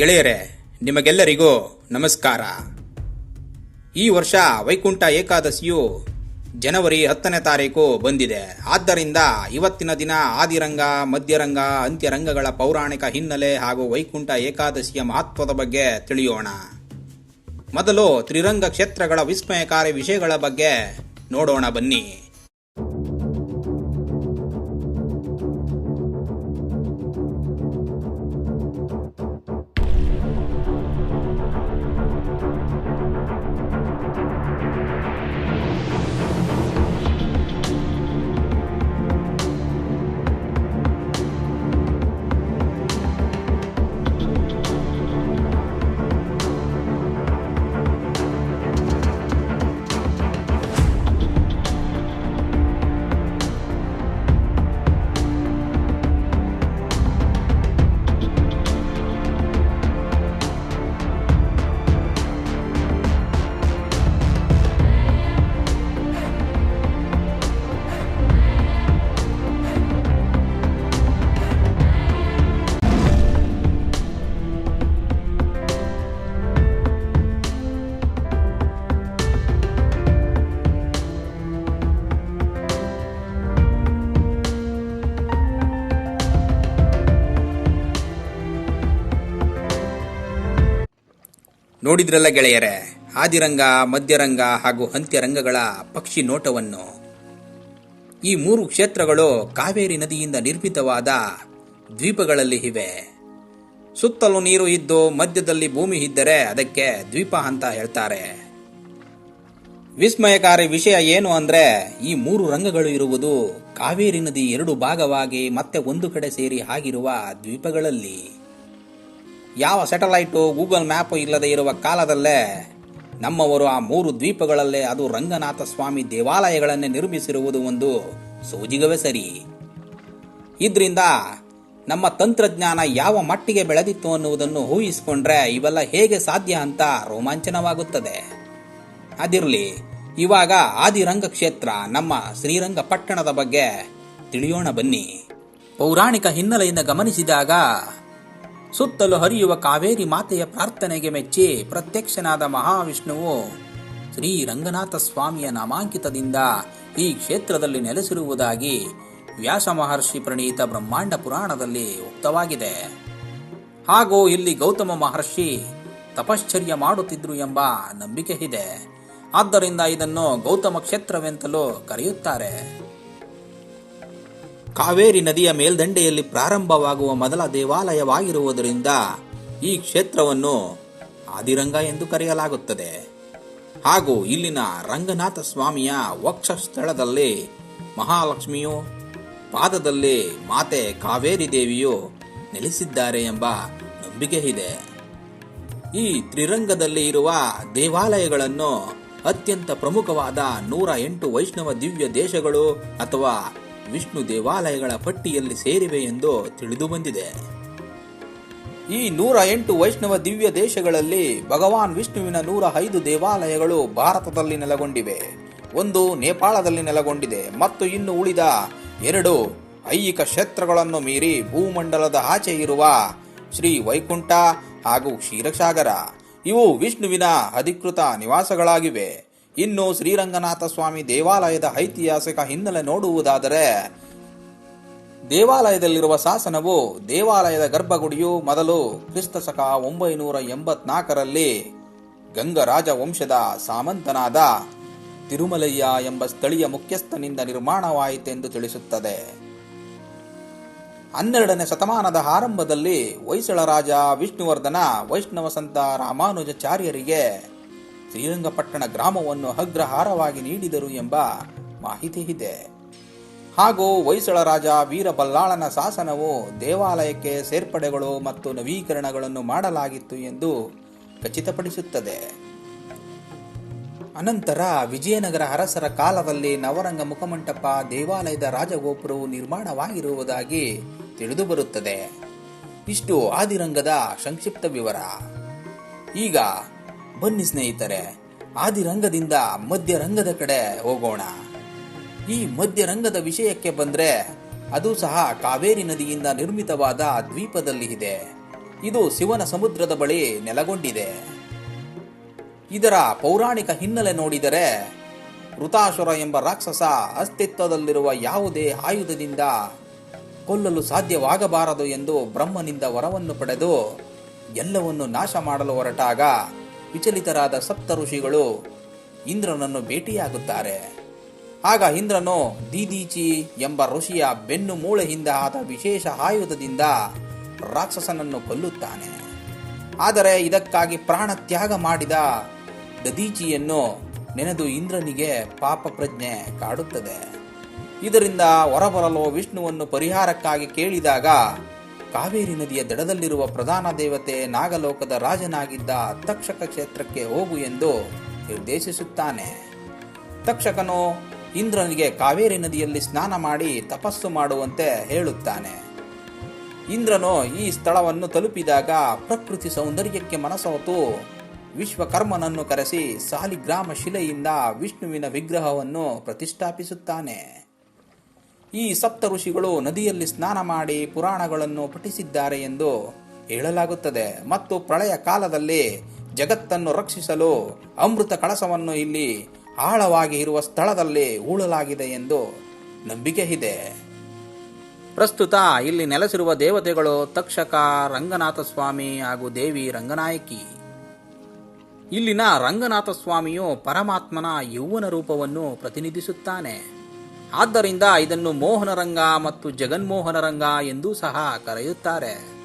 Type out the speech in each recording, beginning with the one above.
ಗೆಳೆಯರೇ, ನಿಮಗೆಲ್ಲರಿಗೂ ನಮಸ್ಕಾರ. ಈ ವರ್ಷ ವೈಕುಂಠ ಏಕಾದಶಿಯು ಜನವರಿ ಹತ್ತನೇ ತಾರೀಕು ಬಂದಿದೆ. ಆದ್ದರಿಂದ ಇವತ್ತಿನ ದಿನ ಆದಿರಂಗ, ಮಧ್ಯರಂಗ, ಅಂತ್ಯರಂಗಗಳ ಪೌರಾಣಿಕ ಹಿನ್ನೆಲೆ ಹಾಗೂ ವೈಕುಂಠ ಏಕಾದಶಿಯ ಮಹತ್ವದ ಬಗ್ಗೆ ತಿಳಿಯೋಣ. ಮೊದಲು ತ್ರಿರಂಗ ಕ್ಷೇತ್ರಗಳ ವಿಸ್ಮಯಕಾರಿ ವಿಷಯಗಳ ಬಗ್ಗೆ ನೋಡೋಣ ಬನ್ನಿ. ನೋಡಿದ್ರಲ್ಲ ಗೆಳೆಯರೇ? ಆದಿರಂಗ, ಮಧ್ಯರಂಗ ಹಾಗೂ ಅಂತ್ಯರಂಗಗಳ ಪಕ್ಷಿ ನೋಟವನ್ನು. ಈ ಮೂರು ಕ್ಷೇತ್ರಗಳು ಕಾವೇರಿ ನದಿಯಿಂದ ನಿರ್ಮಿತವಾದ ದ್ವೀಪಗಳಲ್ಲಿ ಇವೆ. ಸುತ್ತಲೂ ನೀರು ಇದ್ದು ಮಧ್ಯದಲ್ಲಿ ಭೂಮಿ ಇದ್ದರೆ ಅದಕ್ಕೆ ದ್ವೀಪ ಅಂತ ಹೇಳ್ತಾರೆ. ವಿಸ್ಮಯಕಾರಿ ವಿಷಯ ಏನು ಅಂದ್ರೆ, ಈ ಮೂರು ರಂಗಗಳು ಇರುವುದು ಕಾವೇರಿ ನದಿ ಎರಡು ಭಾಗವಾಗಿ ಮತ್ತೆ ಒಂದು ಕಡೆ ಸೇರಿ ಆಗಿರುವ ದ್ವೀಪಗಳಲ್ಲಿ. ಯಾವ ಸ್ಯಾಟಲೈಟು, ಗೂಗಲ್ ಮ್ಯಾಪ್ ಇಲ್ಲದೆ ಇರುವ ಕಾಲದಲ್ಲೇ ನಮ್ಮವರು ಆ ಮೂರು ದ್ವೀಪಗಳಲ್ಲೇ ಅದು ರಂಗನಾಥ ಸ್ವಾಮಿ ದೇವಾಲಯಗಳನ್ನೇ ನಿರ್ಮಿಸಿರುವುದು ಒಂದು ಸೋಜಿಗವೇ ಸರಿ. ಇದರಿಂದ ನಮ್ಮ ತಂತ್ರಜ್ಞಾನ ಯಾವ ಮಟ್ಟಿಗೆ ಬೆಳೆದಿತ್ತು ಅನ್ನುವುದನ್ನು ಊಹಿಸಿಕೊಂಡ್ರೆ ಇವೆಲ್ಲ ಹೇಗೆ ಸಾಧ್ಯ ಅಂತ ರೋಮಾಂಚನವಾಗುತ್ತದೆ. ಅದಿರಲಿ, ಇವಾಗ ಆದಿರಂಗ ಕ್ಷೇತ್ರ ನಮ್ಮ ಶ್ರೀರಂಗ ಪಟ್ಟಣದ ಬಗ್ಗೆ ತಿಳಿಯೋಣ ಬನ್ನಿ. ಪೌರಾಣಿಕ ಹಿನ್ನೆಲೆಯಿಂದ ಗಮನಿಸಿದಾಗ ಸುತ್ತಲೂ ಹರಿಯುವ ಕಾವೇರಿ ಮಾತೆಯ ಪ್ರಾರ್ಥನೆಗೆ ಮೆಚ್ಚಿ ಪ್ರತ್ಯಕ್ಷನಾದ ಮಹಾವಿಷ್ಣುವು ಶ್ರೀ ರಂಗನಾಥ ಸ್ವಾಮಿಯ ನಾಮಾಂಕಿತದಿಂದ ಈ ಕ್ಷೇತ್ರದಲ್ಲಿ ನೆಲೆಸಿರುವುದಾಗಿ ವ್ಯಾಸ ಮಹರ್ಷಿ ಪ್ರಣೀತ ಬ್ರಹ್ಮಾಂಡ ಪುರಾಣದಲ್ಲಿ ಉಕ್ತವಾಗಿದೆ. ಹಾಗೂ ಇಲ್ಲಿ ಗೌತಮ ಮಹರ್ಷಿ ತಪಶ್ಚರ್ಯ ಮಾಡುತ್ತಿದ್ರು ಎಂಬ ನಂಬಿಕೆ ಇದೆ ಆದ್ದರಿಂದ ಇದನ್ನು ಗೌತಮ ಕ್ಷೇತ್ರವೆಂತಲೂ ಕರೆಯುತ್ತಾರೆ. ಕಾವೇರಿ ನದಿಯ ಮೇಲ್ದಂಡೆಯಲ್ಲಿ ಪ್ರಾರಂಭವಾಗುವ ಮೊದಲ ದೇವಾಲಯವಾಗಿರುವುದರಿಂದ ಈ ಕ್ಷೇತ್ರವನ್ನು ಆದಿರಂಗ ಎಂದು ಕರೆಯಲಾಗುತ್ತದೆ. ಹಾಗೂ ಇಲ್ಲಿನ ರಂಗನಾಥ ಸ್ವಾಮಿಯ ವಕ್ಷಸ್ಥಳದಲ್ಲಿ ಮಹಾಲಕ್ಷ್ಮಿಯು, ಪಾದದಲ್ಲಿ ಮಾತೆ ಕಾವೇರಿ ದೇವಿಯು ನೆಲೆಸಿದ್ದಾರೆ ಎಂಬ ನಂಬಿಕೆ ಇದೆ. ಈ ತ್ರಿರಂಗದಲ್ಲಿ ಇರುವ ದೇವಾಲಯಗಳನ್ನು ಅತ್ಯಂತ ಪ್ರಮುಖವಾದ ನೂರ ಎಂಟು ವೈಷ್ಣವ ದಿವ್ಯ ದೇಶಗಳು ಅಥವಾ ವಿಷ್ಣು ದೇವಾಲಯಗಳ ಪಟ್ಟಿಯಲ್ಲಿ ಸೇರಿವೆ ಎಂದು ತಿಳಿದು ಬಂದಿದೆ. ಈ ನೂರ ಎಂಟು ವೈಷ್ಣವ ದಿವ್ಯ ದೇಶಗಳಲ್ಲಿ ಭಗವಾನ್ ವಿಷ್ಣುವಿನ ನೂರ ಐದು ದೇವಾಲಯಗಳು ಭಾರತದಲ್ಲಿ ನೆಲೆಗೊಂಡಿವೆ. ಒಂದು ನೇಪಾಳದಲ್ಲಿ ನೆಲೆಗೊಂಡಿದೆ. ಮತ್ತು ಇನ್ನು ಉಳಿದ ಎರಡು ಐಹಿಕ ಕ್ಷೇತ್ರಗಳನ್ನು ಮೀರಿ ಭೂಮಂಡಲದ ಆಚೆ ಇರುವ ಶ್ರೀ ವೈಕುಂಠ ಹಾಗೂ ಕ್ಷೀರಸಾಗರ. ಇವು ವಿಷ್ಣುವಿನ ಅಧಿಕೃತ ನಿವಾಸಗಳಾಗಿವೆ. ಇನ್ನು ಶ್ರೀರಂಗನಾಥ ಸ್ವಾಮಿ ದೇವಾಲಯದ ಐತಿಹಾಸಿಕ ಹಿನ್ನೆಲೆ ನೋಡುವುದಾದರೆ, ದೇವಾಲಯದಲ್ಲಿರುವ ಶಾಸನವು ದೇವಾಲಯದ ಗರ್ಭಗುಡಿಯು ಮೊದಲು ಕ್ರಿಸ್ತ ಶಕ ಒಂಬೈನೂರ ಎಂಬತ್ನಾಲ್ಕರಲ್ಲಿ ಗಂಗರಾಜ ವಂಶದ ಸಾಮಂತನಾದ ತಿರುಮಲಯ್ಯ ಎಂಬ ಸ್ಥಳೀಯ ಮುಖ್ಯಸ್ಥನಿಂದ ನಿರ್ಮಾಣವಾಯಿತೆಂದು ತಿಳಿಸುತ್ತದೆ. ಹನ್ನೆರಡನೇ ಶತಮಾನದ ಆರಂಭದಲ್ಲಿ ಹೊಯ್ಸಳ ರಾಜ ವಿಷ್ಣುವರ್ಧನ ವೈಷ್ಣವ ಸಂತ ರಾಮಾನುಜಾಚಾರ್ಯರಿಗೆ ಶ್ರೀರಂಗಪಟ್ಟಣ ಗ್ರಾಮವನ್ನು ಅಗ್ರಹಾರವಾಗಿ ನೀಡಿದರು ಎಂಬ ಮಾಹಿತಿ ಇದೆ. ಹಾಗೂ ಹೊಯ್ಸಳ ರಾಜ ವೀರಬಲ್ಲಾಳನ ಶಾಸನವು ದೇವಾಲಯಕ್ಕೆ ಸೇರ್ಪಡೆಗಳು ಮತ್ತು ನವೀಕರಣಗಳನ್ನು ಮಾಡಲಾಗಿತ್ತು ಎಂದು ಖಚಿತಪಡಿಸುತ್ತದೆ. ಅನಂತರ ವಿಜಯನಗರ ಅರಸರ ಕಾಲದಲ್ಲಿ ನವರಂಗ ಮುಖಮಂಟಪ ದೇವಾಲಯದ ರಾಜಗೋಪುರವು ನಿರ್ಮಾಣವಾಗಿರುವುದಾಗಿ ತಿಳಿದುಬರುತ್ತದೆ. ಇಷ್ಟು ಆದಿರಂಗದ ಸಂಕ್ಷಿಪ್ತ ವಿವರ. ಈಗ ಬನ್ನಿ ಸ್ನೇಹಿತರೆ, ಆದಿರಂಗದಿಂದ ಮಧ್ಯರಂಗದ ಕಡೆ ಹೋಗೋಣ. ಈ ಮಧ್ಯರಂಗದ ವಿಷಯಕ್ಕೆ ಬಂದ್ರೆ, ಅದು ಸಹ ಕಾವೇರಿ ನದಿಯಿಂದ ನಿರ್ಮಿತವಾದ ದ್ವೀಪದಲ್ಲಿ ಇದೆ ಇದು ಶಿವನ ಸಮುದ್ರದ ಬಳಿ ನೆಲೆಗೊಂಡಿದೆ. ಇದರ ಪೌರಾಣಿಕ ಹಿನ್ನೆಲೆ ನೋಡಿದರೆ ಋತಾಶುರ ಎಂಬ ರಾಕ್ಷಸ ಅಸ್ತಿತ್ವದಲ್ಲಿರುವ ಯಾವುದೇ ಆಯುಧದಿಂದ ಕೊಲ್ಲಲು ಸಾಧ್ಯವಾಗಬಾರದು ಎಂದು ಬ್ರಹ್ಮನಿಂದ ವರವನ್ನು ಪಡೆದು ಎಲ್ಲವನ್ನು ನಾಶ ಮಾಡಲು ಹೊರಟಾಗ ವಿಚಲಿತರಾದ ಸಪ್ತ ಋಷಿಗಳು ಇಂದ್ರನನ್ನು ಭೇಟಿಯಾಗುತ್ತಾರೆ. ಆಗ ಇಂದ್ರನು ದೀದೀಚಿ ಎಂಬ ಋಷಿಯ ಬೆನ್ನು ಮೂಳೆಯಿಂದ ಆದ ವಿಶೇಷ ಆಯುಧದಿಂದ ರಾಕ್ಷಸನನ್ನು ಕೊಲ್ಲುತ್ತಾನೆ. ಆದರೆ ಇದಕ್ಕಾಗಿ ಪ್ರಾಣ ತ್ಯಾಗ ಮಾಡಿದ ದದೀಚಿಯನ್ನು ನೆನೆದು ಇಂದ್ರನಿಗೆ ಪಾಪ ಪ್ರಜ್ಞೆ ಕಾಡುತ್ತದೆ. ಇದರಿಂದ ಹೊರಬರಲು ವಿಷ್ಣುವನ್ನು ಪರಿಹಾರಕ್ಕಾಗಿ ಕೇಳಿದಾಗ ಕಾವೇರಿ ನದಿಯ ದಡದಲ್ಲಿರುವ ಪ್ರಧಾನ ದೇವತೆ ನಾಗಲೋಕದ ರಾಜನಾಗಿದ್ದ ತಕ್ಷಕ ಕ್ಷೇತ್ರಕ್ಕೆ ಹೋಗು ಎಂದು ನಿರ್ದೇಶಿಸುತ್ತಾನೆ. ತಕ್ಷಕನು ಇಂದ್ರನಿಗೆ ಕಾವೇರಿ ನದಿಯಲ್ಲಿ ಸ್ನಾನ ಮಾಡಿ ತಪಸ್ಸು ಮಾಡುವಂತೆ ಹೇಳುತ್ತಾನೆ. ಇಂದ್ರನು ಈ ಸ್ಥಳವನ್ನು ತಲುಪಿದಾಗ ಪ್ರಕೃತಿ ಸೌಂದರ್ಯಕ್ಕೆ ಮನಸೋತು. ವಿಶ್ವಕರ್ಮನನ್ನು ಕರೆಸಿ ಸಾಲಿಗ್ರಾಮ ಶಿಲೆಯಿಂದ ವಿಷ್ಣುವಿನ ವಿಗ್ರಹವನ್ನು ಪ್ರತಿಷ್ಠಾಪಿಸುತ್ತಾನೆ. ಈ ಸಪ್ತ ಋಷಿಗಳು ನದಿಯಲ್ಲಿ ಸ್ನಾನ ಮಾಡಿ ಪುರಾಣಗಳನ್ನು ಪಠಿಸಿದ್ದಾರೆ ಎಂದು ಹೇಳಲಾಗುತ್ತದೆ. ಮತ್ತು ಪ್ರಳಯ ಕಾಲದಲ್ಲಿ ಜಗತ್ತನ್ನು ರಕ್ಷಿಸಲು ಅಮೃತ ಕಳಸವನ್ನು ಇಲ್ಲಿ ಆಳವಾಗಿ ಇರುವ ಸ್ಥಳದಲ್ಲಿ ಹೂಳಲಾಗಿದೆ ಎಂದು ನಂಬಿಕೆ ಇದೆ. ಪ್ರಸ್ತುತ ಇಲ್ಲಿ ನೆಲೆಸಿರುವ ದೇವತೆಗಳು ತಕ್ಷಕ ರಂಗನಾಥ ಸ್ವಾಮಿ ಹಾಗೂ ದೇವಿ ರಂಗನಾಯಕಿ. ಇಲ್ಲಿನ ರಂಗನಾಥ ಸ್ವಾಮಿಯು ಪರಮಾತ್ಮನ ಯೌವನ ರೂಪವನ್ನು ಪ್ರತಿನಿಧಿಸುತ್ತಾನೆ. ಆದ್ದರಿಂದ ಇದನ್ನು ಮೋಹನರಂಗ ಮತ್ತು ಜಗನ್ಮೋಹನ ರಂಗ ಎಂದೂ ಸಹ ಕರೆಯುತ್ತಾರೆ.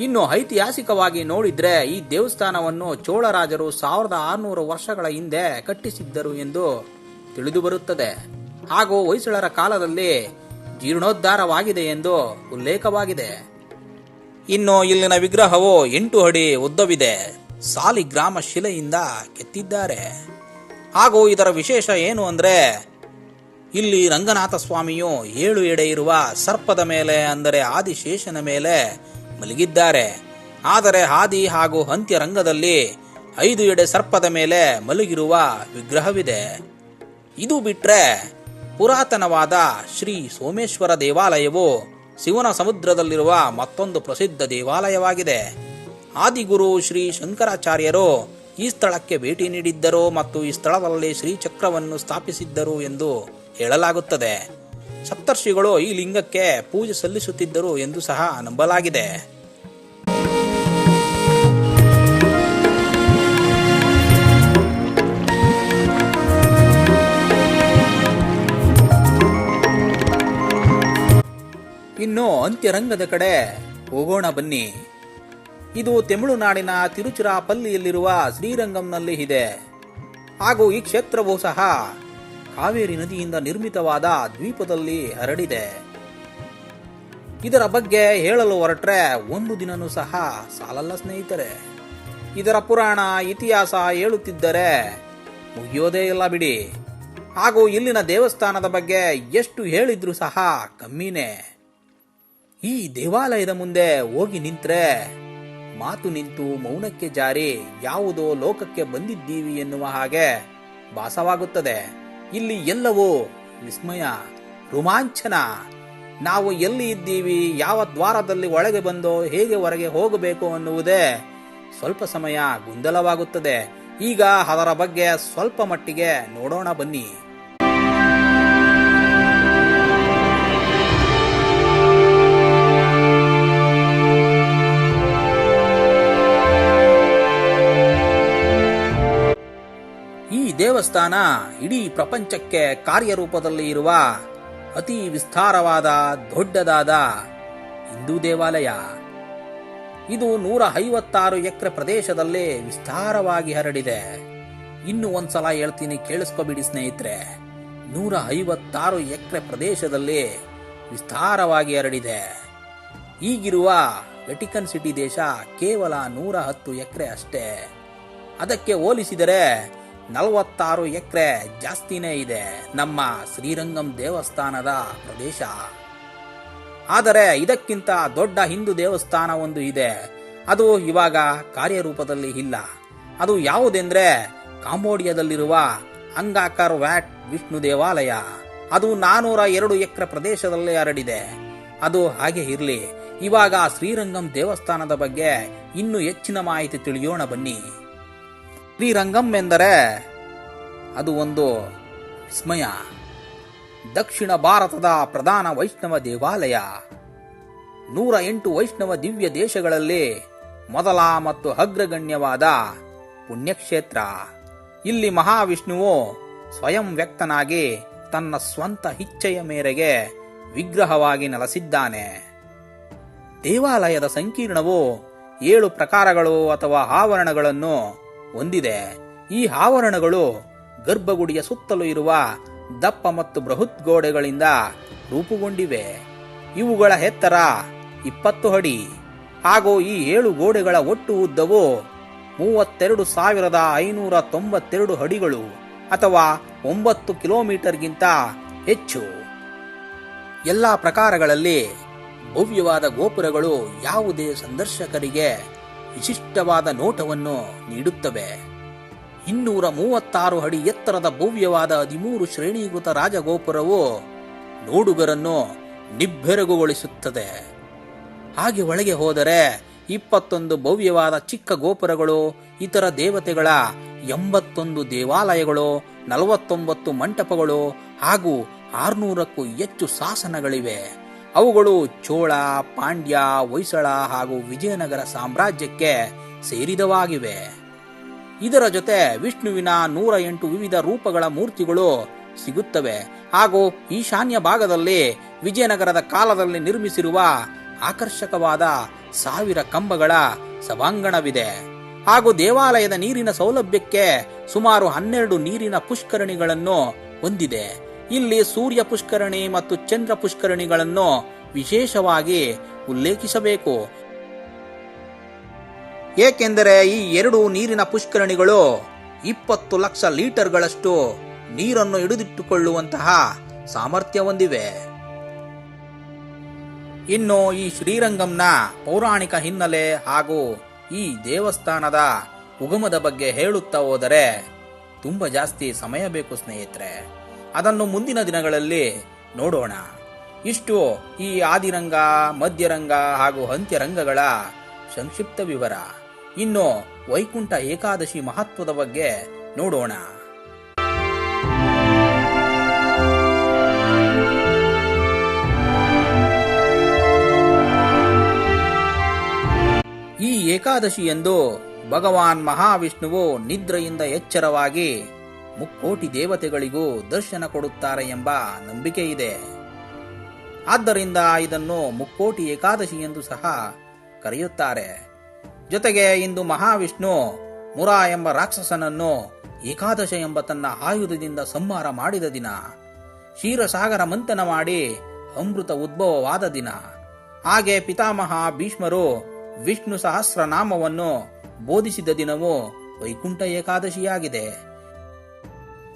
ಇನ್ನು ಐತಿಹಾಸಿಕವಾಗಿ ನೋಡಿದ್ರೆ ಈ ದೇವಸ್ಥಾನವನ್ನು ಚೋಳರಾಜರು ಸಾವಿರದ ಆರುನೂರು ವರ್ಷಗಳ ಹಿಂದೆ ಕಟ್ಟಿಸಿದ್ದರು ಎಂದು ತಿಳಿದುಬರುತ್ತದೆ ಹಾಗೂ ಹೊಯ್ಸಳರ ಕಾಲದಲ್ಲಿ ಜೀರ್ಣೋದ್ಧಾರವಾಗಿದೆ ಎಂದು ಉಲ್ಲೇಖವಾಗಿದೆ. ಇನ್ನು ಇಲ್ಲಿನ ವಿಗ್ರಹವು ಎಂಟು ಅಡಿ ಉದ್ದವಿದೆ. ಸಾಲಿಗ್ರಾಮ ಶಿಲೆಯಿಂದ ಕೆತ್ತಿದ್ದಾರೆ. ಹಾಗೂ ಇದರ ವಿಶೇಷ ಏನು ಅಂದ್ರೆ ಇಲ್ಲಿ ರಂಗನಾಥ ಸ್ವಾಮಿಯು ಏಳು ಎಡೆ ಇರುವ ಸರ್ಪದ ಮೇಲೆ, ಅಂದರೆ ಆದಿಶೇಷನ ಮೇಲೆ ಮಲಗಿದ್ದಾರೆ. ಆದರೆ ಹಾದಿ ಹಾಗೂ ಅಂತ್ಯ ರಂಗದಲ್ಲಿ ಐದು ಎಡೆ ಸರ್ಪದ ಮೇಲೆ ಮಲಗಿರುವ ವಿಗ್ರಹವಿದೆ. ಇದು ಬಿಟ್ರೆ ಪುರಾತನವಾದ ಶ್ರೀ ಸೋಮೇಶ್ವರ ದೇವಾಲಯವು ಶಿವನ ಸಮುದ್ರದಲ್ಲಿರುವ ಮತ್ತೊಂದು ಪ್ರಸಿದ್ಧ ದೇವಾಲಯವಾಗಿದೆ. ಆದಿಗುರು ಶ್ರೀ ಶಂಕರಾಚಾರ್ಯರು ಈ ಸ್ಥಳಕ್ಕೆ ಭೇಟಿ ನೀಡಿದ್ದರು ಮತ್ತು ಈ ಸ್ಥಳದಲ್ಲಿ ಶ್ರೀಚಕ್ರವನ್ನು ಸ್ಥಾಪಿಸಿದ್ದರು ಎಂದು ಹೇಳಲಾಗುತ್ತದೆ. ಸಪ್ತರ್ಷಿಗಳು ಈ ಲಿಂಗಕ್ಕೆ ಪೂಜೆ ಸಲ್ಲಿಸುತ್ತಿದ್ದರು ಎಂದು ಸಹ ನಂಬಲಾಗಿದೆ. ಇನ್ನು ಅಂತ್ಯರಂಗದ ಕಡೆ ಹೋಗೋಣ ಬನ್ನಿ. ಇದು ತಮಿಳುನಾಡಿನ ತಿರುಚಿರಾಪಲ್ಲಿಯಲ್ಲಿರುವ ಶ್ರೀರಂಗಂನಲ್ಲಿ ಇದೆ. ಹಾಗೂ ಈ ಕ್ಷೇತ್ರವು ಸಹ ಕಾವೇರಿ ನದಿಯಿಂದ ನಿರ್ಮಿತವಾದ ದ್ವೀಪದಲ್ಲಿ ಹರಡಿದೆ. ಇದರ ಬಗ್ಗೆ ಹೇಳಲು ಹೊರಟ್ರೆ ಒಂದು ದಿನನೂ ಸಹ ಸಾಲಲ್ಲ ಸ್ನೇಹಿತರೆ. ಇದರ ಪುರಾಣ, ಇತಿಹಾಸ ಹೇಳುತ್ತಿದ್ದರೆ ಮುಗಿಯೋದೇ ಇಲ್ಲ ಬಿಡಿ. ಹಾಗೂ ಇಲ್ಲಿನ ದೇವಸ್ಥಾನದ ಬಗ್ಗೆ ಎಷ್ಟು ಹೇಳಿದ್ರೂ ಸಹ ಕಮ್ಮಿನೇ. ಈ ದೇವಾಲಯದ ಮುಂದೆ ಹೋಗಿ ನಿಂತ್ರೆ ಮಾತು ನಿಂತು ಮೌನಕ್ಕೆ ಜಾರಿ ಯಾವುದೋ ಲೋಕಕ್ಕೆ ಬಂದಿದ್ದೀವಿ ಎನ್ನುವ ಹಾಗೆ ಭಾಸವಾಗುತ್ತದೆ. ಇಲ್ಲಿ ಎಲ್ಲವೂ ವಿಸ್ಮಯ, ರೋಮಾಂಚನ. ನಾವು ಎಲ್ಲಿ ಇದ್ದೀವಿ, ಯಾವ ದ್ವಾರದಲ್ಲಿ ಒಳಗೆ ಬಂದೋ, ಹೇಗೆ ಹೊರಗೆ ಹೋಗಬೇಕು ಅನ್ನುವುದೇ ಸ್ವಲ್ಪ ಸಮಯ ಗೊಂದಲವಾಗುತ್ತದೆ. ಈಗ ಅದರ ಬಗ್ಗೆ ಸ್ವಲ್ಪ ಮಟ್ಟಿಗೆ ನೋಡೋಣ ಬನ್ನಿ. ದೇವಸ್ಥಾನ ಇಡೀ ಪ್ರಪಂಚಕ್ಕೆ ಕಾರ್ಯರೂಪದಲ್ಲಿ ಇರುವ ಅತಿ ವಿಸ್ತಾರವಾದ, ದೊಡ್ಡದಾದ ಹಿಂದೂ ದೇವಾಲಯ. ಇದು ನೂರ ಐವತ್ತಾರು ಎಕರೆ ಪ್ರದೇಶದಲ್ಲಿ ವಿಸ್ತಾರವಾಗಿ ಹರಡಿದೆ. ಇನ್ನು ಒಂದ್ಸಲ ಹೇಳ್ತೀನಿ, ಕೇಳಿಸ್ಕೊಬಿಡಿ ಸ್ನೇಹಿತರೆ. ನೂರ ಐವತ್ತಾರು ಎಕರೆ ಪ್ರದೇಶದಲ್ಲಿ ವಿಸ್ತಾರವಾಗಿ ಹರಡಿದೆ. ಈಗಿರುವ ವೆಟಿಕನ್ ಸಿಟಿ ದೇಶ ಕೇವಲ ನೂರ ಹತ್ತು ಎಕರೆ ಅಷ್ಟೇ. ಅದಕ್ಕೆ ಹೋಲಿಸಿದರೆ ನಲವತ್ತಾರು ಎಕರೆ ಜಾಸ್ತಿನೇ ಇದೆ ನಮ್ಮ ಶ್ರೀರಂಗಂ ದೇವಸ್ಥಾನದ ಪ್ರದೇಶ. ಆದರೆ ಇದಕ್ಕಿಂತ ದೊಡ್ಡ ಹಿಂದೂ ದೇವಸ್ಥಾನ ಒಂದು ಇದೆ. ಅದು ಇವಾಗ ಕಾರ್ಯರೂಪದಲ್ಲಿ ಇಲ್ಲ. ಅದು ಯಾವುದೆಂದ್ರೆ ಕಾಂಬೋಡಿಯಾದಲ್ಲಿರುವ ಅಂಗಾಕರ್ ವ್ಯಾಟ್ ವಿಷ್ಣು ದೇವಾಲಯ. ಅದು ನಾನೂರ ಎರಡು ಎಕರೆ ಪ್ರದೇಶದಲ್ಲಿ ಹರಡಿದೆ. ಅದು ಹಾಗೆ ಇರಲಿ. ಇವಾಗ ಶ್ರೀರಂಗಂ ದೇವಸ್ಥಾನದ ಬಗ್ಗೆ ಇನ್ನೂ ಹೆಚ್ಚಿನ ಮಾಹಿತಿ ತಿಳಿಯೋಣ ಬನ್ನಿ. ಶ್ರೀರಂಗಂ ಎಂದರೆ ಅದು ಒಂದು ವಿಸ್ಮಯ ದಕ್ಷಿಣ ಭಾರತದ ಪ್ರಧಾನ ವೈಷ್ಣವ ದೇವಾಲಯ. ನೂರ ಎಂಟು ವೈಷ್ಣವ ದಿವ್ಯ ದೇಶಗಳಲ್ಲಿ ಮೊದಲ ಮತ್ತು ಅಗ್ರಗಣ್ಯವಾದ ಪುಣ್ಯಕ್ಷೇತ್ರ. ಇಲ್ಲಿ ಮಹಾವಿಷ್ಣುವು ಸ್ವಯಂ ವ್ಯಕ್ತನಾಗಿ ತನ್ನ ಸ್ವಂತ ಇಚ್ಛೆಯ ಮೇರೆಗೆ ವಿಗ್ರಹವಾಗಿ ನೆಲೆಸಿದ್ದಾನೆ. ದೇವಾಲಯದ ಸಂಕೀರ್ಣವು ಏಳು ಪ್ರಕಾರಗಳು ಅಥವಾ ಆವರಣಗಳನ್ನು ಹೊಂದಿದೆ ಈ ಆವರಣಗಳು ಗರ್ಭಗುಡಿಯ ಸುತ್ತಲೂ ಇರುವ ದಪ್ಪ ಮತ್ತು ಬೃಹತ್ ಗೋಡೆಗಳಿಂದ ರೂಪುಗೊಂಡಿವೆ. ಇವುಗಳ ಎತ್ತರ ಇಪ್ಪತ್ತು ಅಡಿ. ಹಾಗೂ ಈ ಏಳು ಗೋಡೆಗಳ ಒಟ್ಟು ಉದ್ದವು ಮೂವತ್ತೆರಡು ಸಾವಿರದ ಐನೂರ ತೊಂಬತ್ತೆರಡು ಅಡಿಗಳು ಅಥವಾ ಒಂಬತ್ತು ಕಿಲೋಮೀಟರ್ಗಿಂತ ಹೆಚ್ಚು. ಎಲ್ಲ ಪ್ರಕಾರಗಳಲ್ಲಿ ಭವ್ಯವಾದ ಗೋಪುರಗಳು ಯಾವುದೇ ಸಂದರ್ಶಕರಿಗೆ ವಿಶಿಷ್ಟವಾದ ನೋಟವನ್ನು ನೀಡುತ್ತವೆ. ಇನ್ನೂರ ಮೂವತ್ತಾರು ಅಡಿ ಎತ್ತರದ ಭವ್ಯವಾದ ಹದಿಮೂರು ಶ್ರೇಣೀಕೃತ ರಾಜಗೋಪುರವು ನೋಡುಗರನ್ನು ನಿಬ್ಬೆರಗುಗೊಳಿಸುತ್ತದೆ. ಹಾಗೆ ಒಳಗೆ ಹೋದರೆ ಇಪ್ಪತ್ತೊಂದು ಭವ್ಯವಾದ ಚಿಕ್ಕ ಗೋಪುರಗಳು, ಇತರ ದೇವತೆಗಳ ಎಂಬತ್ತೊಂದು ದೇವಾಲಯಗಳು, ನಲವತ್ತೊಂಬತ್ತು ಮಂಟಪಗಳು ಹಾಗೂ ಆರ್ನೂರಕ್ಕೂ ಹೆಚ್ಚು ಶಾಸನಗಳಿವೆ. ಅವುಗಳು ಚೋಳ, ಪಾಂಡ್ಯ, ಹೊಯ್ಸಳ ಹಾಗೂ ವಿಜಯನಗರ ಸಾಮ್ರಾಜ್ಯಕ್ಕೆ ಸೇರಿದವಾಗಿವೆ. ಇದರ ಜೊತೆ ವಿಷ್ಣುವಿನ ನೂರ ಎಂಟು ವಿವಿಧ ರೂಪಗಳ ಮೂರ್ತಿಗಳು ಸಿಗುತ್ತವೆ ಹಾಗೂ ಈಶಾನ್ಯ ಭಾಗದಲ್ಲಿ ವಿಜಯನಗರದ ಕಾಲದಲ್ಲಿ ನಿರ್ಮಿಸಿರುವ ಆಕರ್ಷಕವಾದ ಸಾವಿರ ಕಂಬಗಳ ಸಭಾಂಗಣವಿದೆ ಹಾಗೂ ದೇವಾಲಯದ ನೀರಿನ ಸೌಲಭ್ಯಕ್ಕೆ ಸುಮಾರು ಹನ್ನೆರಡು ನೀರಿನ ಪುಷ್ಕರಣಿಗಳನ್ನು ಹೊಂದಿದೆ. ಇಲ್ಲಿ ಸೂರ್ಯ ಪುಷ್ಕರಣಿ ಮತ್ತು ಚಂದ್ರ ಪುಷ್ಕರಣಿಗಳನ್ನು ವಿಶೇಷವಾಗಿ ಉಲ್ಲೇಖಿಸಬೇಕು. ಏಕೆಂದರೆ ಈ ಎರಡು ನೀರಿನ ಪುಷ್ಕರಣಿಗಳು ಇಪ್ಪತ್ತು ಲಕ್ಷ ಲೀಟರ್ಗಳಷ್ಟು ನೀರನ್ನು ಹಿಡಿದಿಟ್ಟುಕೊಳ್ಳುವಂತಹ ಸಾಮರ್ಥ್ಯ ಹೊಂದಿವೆ. ಇನ್ನು ಈ ಶ್ರೀರಂಗಂನ ಪೌರಾಣಿಕ ಹಿನ್ನೆಲೆ ಹಾಗೂ ಈ ದೇವಸ್ಥಾನದ ಉಗಮದ ಬಗ್ಗೆ ಹೇಳುತ್ತಾ ಹೋದರೆ ತುಂಬ ಜಾಸ್ತಿ ಸಮಯ ಬೇಕು ಸ್ನೇಹಿತರೆ. ಅದನ್ನು ಮುಂದಿನ ದಿನಗಳಲ್ಲಿ ನೋಡೋಣ. ಇಷ್ಟು ಈ ಆದಿರಂಗ, ಮಧ್ಯರಂಗ ಹಾಗೂ ಅಂತ್ಯರಂಗಗಳ ಸಂಕ್ಷಿಪ್ತ ವಿವರ. ಇನ್ನು ವೈಕುಂಠ ಏಕಾದಶಿ ಮಹತ್ವದ ಬಗ್ಗೆ ನೋಡೋಣ. ಈ ಏಕಾದಶಿ ಎಂದು ಭಗವಾನ್ ಮಹಾವಿಷ್ಣುವು ನಿದ್ರೆಯಿಂದ ಎಚ್ಚರವಾಗಿ ಮುಕ್ಕೋಟಿ ದೇವತೆಗಳಿಗೂ ದರ್ಶನ ಕೊಡುತ್ತಾರೆ ಎಂಬ ನಂಬಿಕೆ ಇದೆ ಆದ್ದರಿಂದ ಇದನ್ನು ಮುಕ್ಕೋಟಿ ಏಕಾದಶಿ ಎಂದು ಸಹ ಕರೆಯುತ್ತಾರೆ. ಜೊತೆಗೆ ಇಂದು ಮಹಾವಿಷ್ಣು ಮುರ ಎಂಬ ರಾಕ್ಷಸನನ್ನು ಏಕಾದಶ ಎಂಬ ತನ್ನ ಆಯುಧದಿಂದ ಸಂಹಾರ ಮಾಡಿದ ದಿನ. ಕ್ಷೀರಸಾಗರ ಮಂಥನ ಮಾಡಿ ಅಮೃತ ಉದ್ಭವವಾದ ದಿನ. ಹಾಗೆ ಪಿತಾಮಹ ಭೀಷ್ಮರು ವಿಷ್ಣು ಸಹಸ್ರನಾಮವನ್ನು ಬೋಧಿಸಿದ ದಿನವೂ ವೈಕುಂಠ ಏಕಾದಶಿಯಾಗಿದೆ.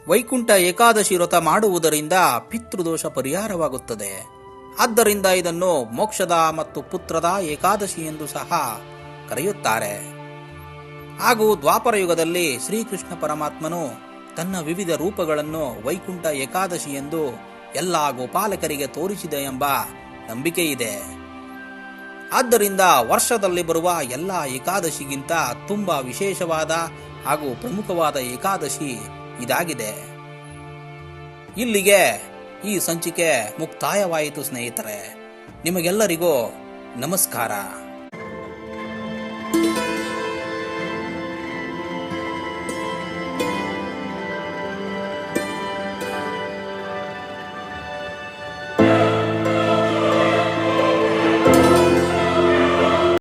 ವೈಕುಂಠ ಏಕಾದಶಿ ವ್ರತ ಮಾಡುವುದರಿಂದ ಪಿತೃದೋಷ ಪರಿಹಾರವಾಗುತ್ತದೆ. ಆದ್ದರಿಂದ ಇದನ್ನು ಮೋಕ್ಷದ ಮತ್ತು ಪುತ್ರದ ಏಕಾದಶಿ ಎಂದು ಸಹ ಕರೆಯುತ್ತಾರೆ. ಹಾಗೂ ದ್ವಾಪರ ಯುಗದಲ್ಲಿ ಶ್ರೀಕೃಷ್ಣ ಪರಮಾತ್ಮನು ತನ್ನ ವಿವಿಧ ರೂಪಗಳನ್ನು ವೈಕುಂಠ ಏಕಾದಶಿ ಎಂದು ಎಲ್ಲ ಗೋಪಾಲಕರಿಗೆ ತೋರಿಸಿದೆ ಎಂಬ ನಂಬಿಕೆ ಇದೆ ಆದ್ದರಿಂದ ವರ್ಷದಲ್ಲಿ ಬರುವ ಎಲ್ಲ ಏಕಾದಶಿಗಿಂತ ತುಂಬಾ ವಿಶೇಷವಾದ ಹಾಗೂ ಪ್ರಮುಖವಾದ ಏಕಾದಶಿ ಇದಾಗಿದೆ. ಇಲ್ಲಿಗೆ ಈ ಸಂಚಿಕೆ ಮುಕ್ತಾಯವಾಯಿತು ಸ್ನೇಹಿತರೆ. ನಿಮಗೆಲ್ಲರಿಗೂ ನಮಸ್ಕಾರ.